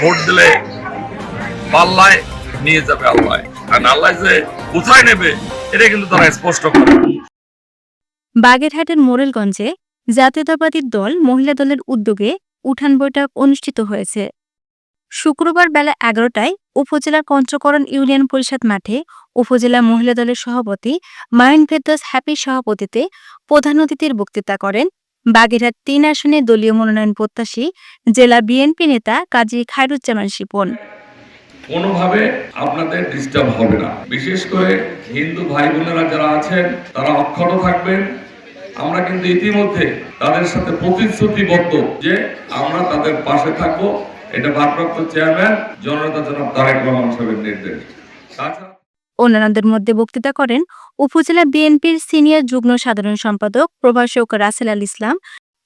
Vote দিলে পাল্লায় নিয়ে যাবে আল্লাহ। আর আল্লাহ যে কোথায় নেবে, এটা কিন্তু তারা স্পষ্ট করে বাগেরহাটের মোরেলগঞ্জে জাতীয়তাবাদী দল মহিলা দলের উদ্যোগে উঠান বৈঠক অনুষ্ঠিত হয়েছে। শুক্রবার বেলা এগারোটায় উপজেলার পঞ্চকরণ ইউনিয়ন পরিষদ মাঠে উপজেলা মহিলা দলের সভাপতি মাইন ভেদাস হ্যাপি সভাপতিতে প্রধান অতিথির বক্তৃতা করেন বাগেরহাট তিন আসনে দলীয় মনোনয়ন প্রত্যাশী জেলা বিএনপি নেতা কাজী খায়রুজ্জামান শিপন। কোনোভাবে আপনাদের ডিস্টার্ব হবে না। বিশেষ করে হিন্দু ভাই বোনেরা যারা আছেন, তারা অক্ষত থাকবেন। আমরা কিন্তু ইতিমধ্যে তাদের সাথে প্রতিশ্রুতিবদ্ধ যে আমরা তাদের পাশে থাকব। এটা ভারপ্রাপ্ত চেয়ারম্যান, জননেতা জনাব তারেক রহমান সাহেবের নির্দেশ। তাছাড়া অন্যান্যদের মধ্যে বক্তৃতা করেন উপজেলা বিএনপির সিনিয়র যুগ্ম সাধারণ সম্পাদক প্রভাষক রাসেল আল ইসলাম,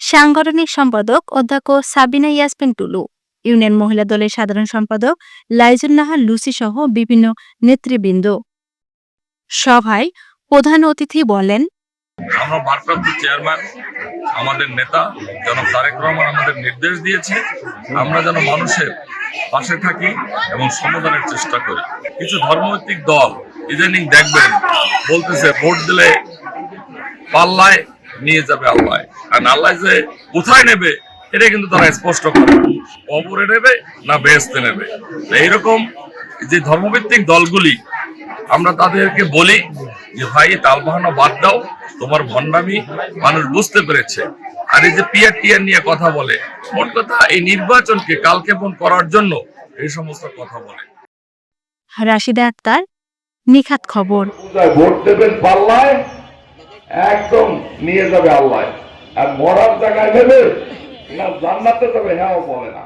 সাংগঠনিক সম্পাদক অধ্যক্ষ সাবিনা ইয়াসমিন টুলু, ইউনিয়ন মহিলা দলের সাধারণ সম্পাদক লাইজুন নাহার লুসি সহ বিভিন্ন নেতৃবৃন্দ। সভায় প্রধান অতিথি বলেন আমরা ভারপ্রাপ্ত চেয়ারম্যান, আমাদের নেতা জনাব তারেক রহমান আমাদের নির্দেশ দিয়েছে, আমরা যেন মানুষের পাশে থাকি এবং সমাধানের চেষ্টা করি। কিছু ধর্মভিত্তিক দল ইদানিং দেখবেন বলতেছে, ভোট দিলে পাল্লায় নিয়ে যাবে আল্লাহ। আর আল্লাহ যে কোথায় নেবে, এটা কিন্তু তারা স্পষ্ট করে কবরে নেবে না বেহেস্তে নেবে। এইরকম যে ধর্মভিত্তিক দলগুলি, আমরা তাদেরকে বলি যে ভাই তালবাহানা বাদ দাও তোমার ভণ্ডামি মানুষ বুঝতে পেরেছে। আর এই যে পিয়ার টিয়ার নিয়ে কথা বলে মোট কথা এই নির্বাচনকে কালক্ষেপণ করার জন্য এই সমস্ত কথা বলে। রাশিদা আক্তার নিখাত খবর। ভোট দেবেন পাল্লায়? একদম নিয়ে যাবে আল্লাহ আর মরার জায়গায় নেবে না জান্নাতে যাবে হ্যাঁ বলে না।